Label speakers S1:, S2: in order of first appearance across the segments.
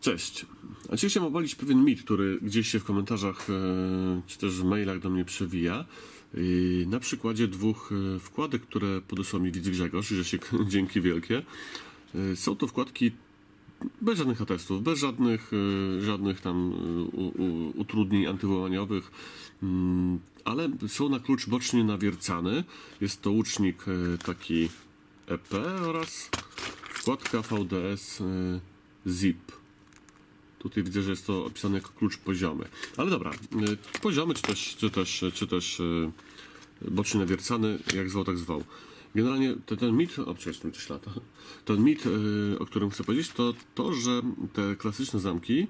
S1: Cześć. Dzisiaj chciałem obalić pewien mit, który gdzieś się w komentarzach e, czy też w mailach do mnie przewija. E, Na przykładzie dwóch e, wkładek, które podesłał mi widz Grzegorz, się dzięki wielkie. Są to wkładki bez żadnych atestów, bez żadnych, żadnych tam utrudnień antywołaniowych, mm, ale są na klucz bocznie nawiercany. Jest to łucznik taki EP oraz wkładka VDS ZIP. Tutaj widzę, że jest to opisane jako klucz poziomy. Ale dobra, y, poziomy czy też, czy też, czy też y, bocznie nawiercany, jak zwał, tak zwał. Generalnie ten, ten mit, o przecież coś lata, ten mit, y, o którym chcę powiedzieć, to to, że te klasyczne zamki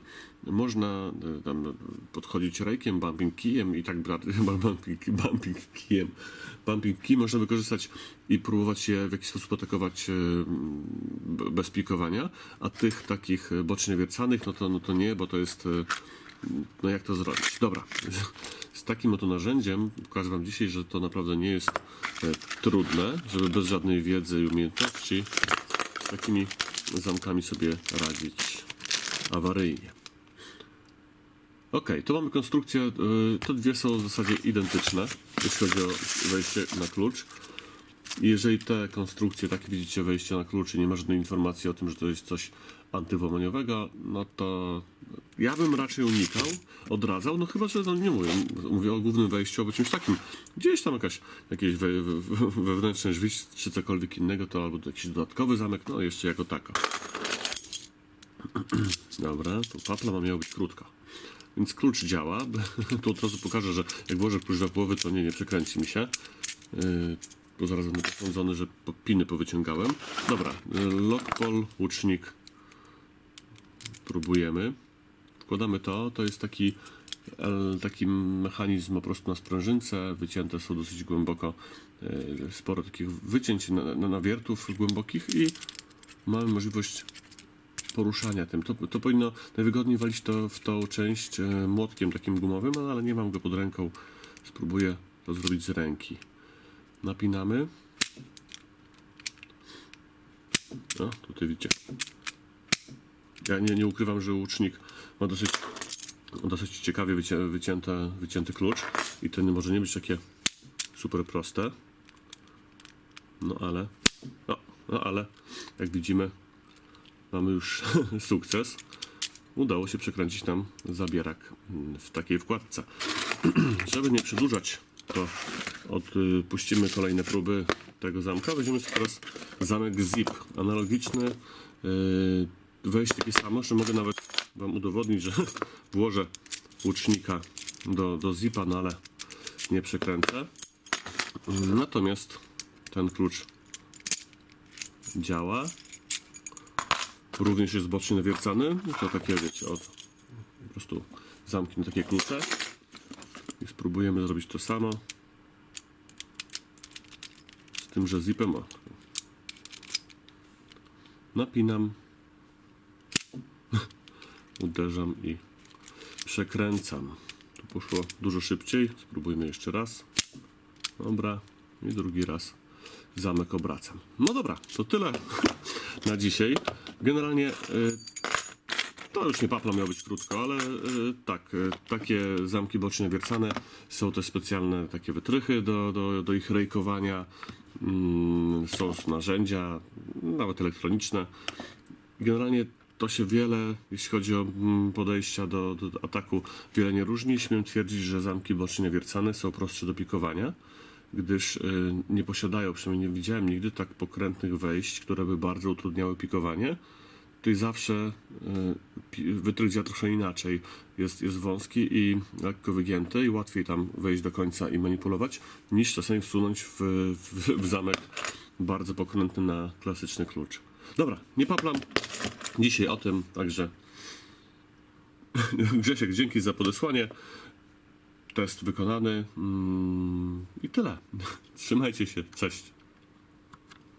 S1: można tam podchodzić rejkiem, bumping kijem i tak bumping, bumping kijem, bumping key można wykorzystać i próbować je w jakiś sposób atakować b- bez pikowania, a tych takich y, bocznie wiercanych, no to, no to nie, bo to jest y, no jak to zrobić? Dobra. Z takim oto narzędziem pokażę Wam dzisiaj, że to naprawdę nie jest e, trudne, żeby bez żadnej wiedzy i umiejętności takimi zamkami sobie radzić awaryjnie. Ok, tu mamy konstrukcję. e, Te dwie są w zasadzie identyczne, jeśli chodzi o wejście na klucz. Jeżeli te konstrukcje, takie widzicie, wejście na klucz i nie ma żadnej informacji o tym, że to jest coś antywłamaniowego, no to ja bym raczej unikał, odradzał, no chyba, że no nie mówię, mówię o głównym wejściu albo czymś takim. Gdzieś tam jakaś, jakieś we, we, we- wewnętrzne drzwi czy cokolwiek innego, to albo jakiś dodatkowy zamek, no jeszcze jako tako. Dobra, tu papla ma miała być krótka. Więc klucz działa. Tu od razu pokażę, że jak włożę klucz do głowy, to nie, nie przekręci mi się. Bo zaraz będę posądzony, że piny powyciągałem. Dobra, yy, lockpol, łucznik. Próbujemy. Wkładamy to. To jest taki, taki mechanizm po prostu na sprężynce. Wycięte są dosyć głęboko. Yy, sporo takich wycięć na, na nawiertów głębokich i mamy możliwość poruszania tym. To, to powinno najwygodniej walić to w tą część e, młotkiem takim gumowym, ale nie mam go pod ręką. Spróbuję to zrobić z ręki. Napinamy. No, tutaj widzicie. Ja nie, nie ukrywam, że łucznik ma dosyć, dosyć ciekawie wycię, wycięte, wycięty klucz i to nie może nie być takie super proste. No ale, no, no ale, jak widzimy, mamy już sukces. Udało się przekręcić nam zabierak mm, w takiej wkładce. Żeby nie przedłużać, to odpuścimy kolejne próby tego zamka. Weźmiemy teraz zamek zip analogiczny. Yy, Wejście takie samo, że mogę nawet Wam udowodnić, że włożę łucznika do, do zipa, no ale nie przekręcę. Natomiast ten klucz działa również jest bocznie nawiercany. To takie, wiecie, od po prostu zamknę takie klucze i spróbujemy zrobić to samo. Z tym, że zipem napinam, uderzam i przekręcam. Tu poszło dużo szybciej. Spróbujmy jeszcze raz. Dobra, i drugi raz zamek obracam. No dobra, to tyle na dzisiaj. Generalnie y, to już nie papla miał być krótko, ale y, tak, y, takie zamki bocznie wiercane są też specjalne takie wytrychy do, do, do ich rejkowania. Mm, Są narzędzia, nawet elektroniczne. Generalnie to się wiele, jeśli chodzi o mm, podejścia do, do ataku, wiele nie różni. Śmiem twierdzić, że zamki bocznie wiercane są prostsze do pikowania, gdyż y, nie posiadają, przynajmniej nie widziałem nigdy tak pokrętnych wejść, które by bardzo utrudniały pikowanie. Tutaj zawsze y, wytrych działa trochę inaczej. Jest, jest wąski i lekko wygięty i łatwiej tam wejść do końca i manipulować, niż czasami wsunąć w, w, w zamek bardzo pokrętny na klasyczny klucz. Dobra, nie paplam dzisiaj o tym, także Grzesiek, dzięki za podesłanie. Test wykonany mm, i tyle. Trzymajcie się, cześć.